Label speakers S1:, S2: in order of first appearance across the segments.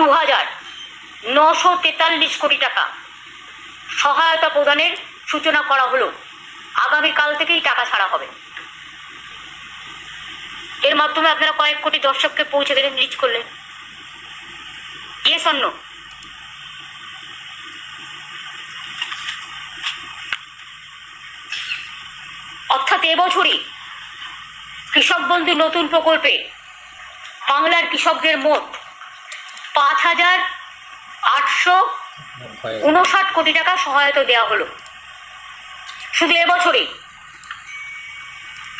S1: দু হাজার নশো তেতাল্লিশ কোটি টাকা। সহায়তা প্রদানের সূচনা করা হলো। আগামীকাল থেকেই টাকা ছাড়া হবে। এর মাধ্যমে আপনারা কয়েক কোটি দর্শককে পৌঁছে দেবেন রিচ করলেন ইয়েস অন্য অর্থাৎ এবছরই কৃষক বন্ধু নতুন প্রকল্পে বাংলার কৃষকদের মোট পাঁচ হাজার আটশো উনষাট কোটি টাকা সহায়তা দেওয়া হলো। শুধু এবছরে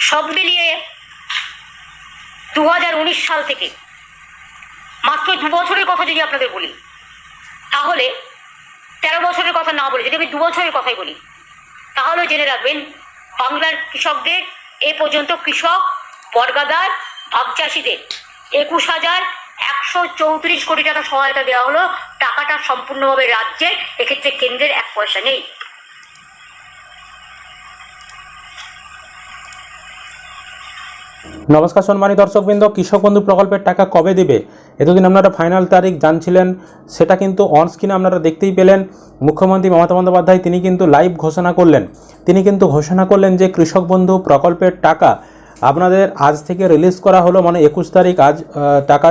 S1: সব মিলিয়ে দু হাজার উনিশ সাল থেকে। মাত্র দু বছরের কথা যদি আপনাদের বলি, তাহলে তেরো বছরের কথা না বলি যদি আমি দু বছরের কথাই বলি, তাহলে জেনে রাখবেন, বাংলার কৃষকদের এ পর্যন্ত কৃষক বর্গাদার ভাগ চাষিদের একুশ হাজার একশো চৌত্রিশ কোটি টাকা সহায়তা দেওয়া হলো। টাকাটা সম্পূর্ণভাবে রাজ্যের এক্ষেত্রে কেন্দ্রের এক পয়সা নেই।
S2: নমস্কার সম্মানী দর্শকবৃন্দ, কৃষক বন্ধু প্রকল্পের টাকা কবে দেবে? এতদিন আপনারা ফাইনাল তারিখ জানছিলেন, সেটা কিন্তু অন স্ক্রিনে আপনারা দেখতেই পেলেন। মুখ্যমন্ত্রী মমতা বন্দ্যোপাধ্যায়, তিনি কিন্তু লাইভ ঘোষণা করলেন। তিনি কিন্তু ঘোষণা করলেন যে কৃষক বন্ধু প্রকল্পের টাকা আপনাদের আজ থেকে রিলিজ করা হলো মানে একুশ তারিখ আজ টাকা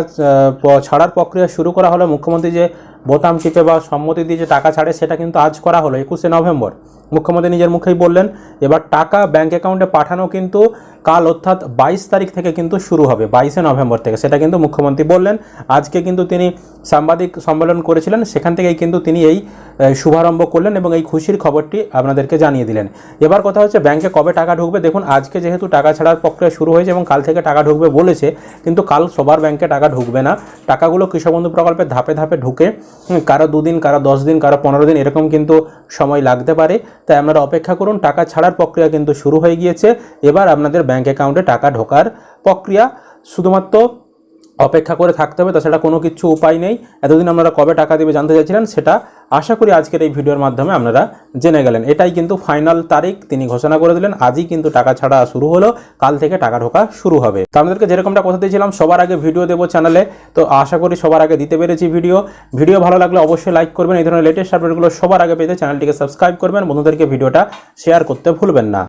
S2: ছাড়ার প্রক্রিয়া শুরু করা হলো। মুখ্যমন্ত্রী যে বোতাম চিপে বা সম্মতি দিয়ে যে টাকা ছাড়ে, সেটা কিন্তু আজ করা হলো, একুশে নভেম্বর। মুখ্যমন্ত্রী নিজের মুখেই বললেন, এবার টাকা ব্যাংক অ্যাকাউন্টে পাঠানো কিন্তু কাল অর্থাৎ বাইশ তারিখ থেকে কিন্তু শুরু হবে, বাইশে নভেম্বর থেকে। সেটা কিন্তু মুখ্যমন্ত্রী বললেন। আজকে কিন্তু তিনি সাংবাদিক সম্মেলন করেছিলেন, সেখান থেকেই কিন্তু তিনি এই শুভারম্ভ করলেন এবং এই খুশির খবরটি আপনাদেরকে জানিয়ে দিলেন। এবার কথা হচ্ছে ব্যাংকে কবে টাকা ঢুকবে? দেখুন, আজকে যেহেতু টাকা ছাড়ার প্রক্রিয়া শুরু হয়েছে এবং কাল থেকে টাকা ঢুকবে বলেছে, কিন্তু কাল সবার ব্যাংকে টাকা ঢুকবে না। টাকাগুলো কৃষক বন্ধু প্রকল্পে ধাপে ধাপে ঢুকে, কারও দুদিন, কারও দশ দিন, কারও পনেরো দিন এরকম কিন্তু সময় লাগতে পারে। তাই আপনারা অপেক্ষা করুন, টাকা ছাড়ার প্রক্রিয়া কিন্তু শুরু হয়ে গিয়েছে। এবার আপনাদের ব্যাঙ্ক অ্যাকাউন্টে টাকা ঢোকার প্রক্রিয়া। শুধুমাত্র অপেক্ষা করে থাকতে হবে তাছাড়া কোনো কিছু উপায় নেই। এতদিন আপনারা কবে টাকা দেবে জানতে চাইছিলেন, সেটা আশা করি আজকের এই ভিডিওর মাধ্যমে আপনারা জেনে গেলেন। এটাই কিন্তু ফাইনাল তারিখ, তিনি ঘোষণা করে দিলেন, আজই কিন্তু টাকা ছাড়া শুরু হলো, কাল থেকে টাকা ঢোকা শুরু হবে। তো আপনাদেরকে যেরকমটা কথা দিয়েছিলাম, সবার আগে ভিডিও দেবো চ্যানেলে তো আশা করি সবার আগে দিতে পেরেছি ভিডিও। ভিডিও ভালো লাগলে অবশ্যই লাইক করবেন, এই ধরনের লেটেস্ট আপডেটগুলো সবার আগে পেতে চ্যানেলটিকে সাবস্ক্রাইব করবেন, বন্ধুদেরকে ভিডিওটা শেয়ার করতে ভুলবেন না।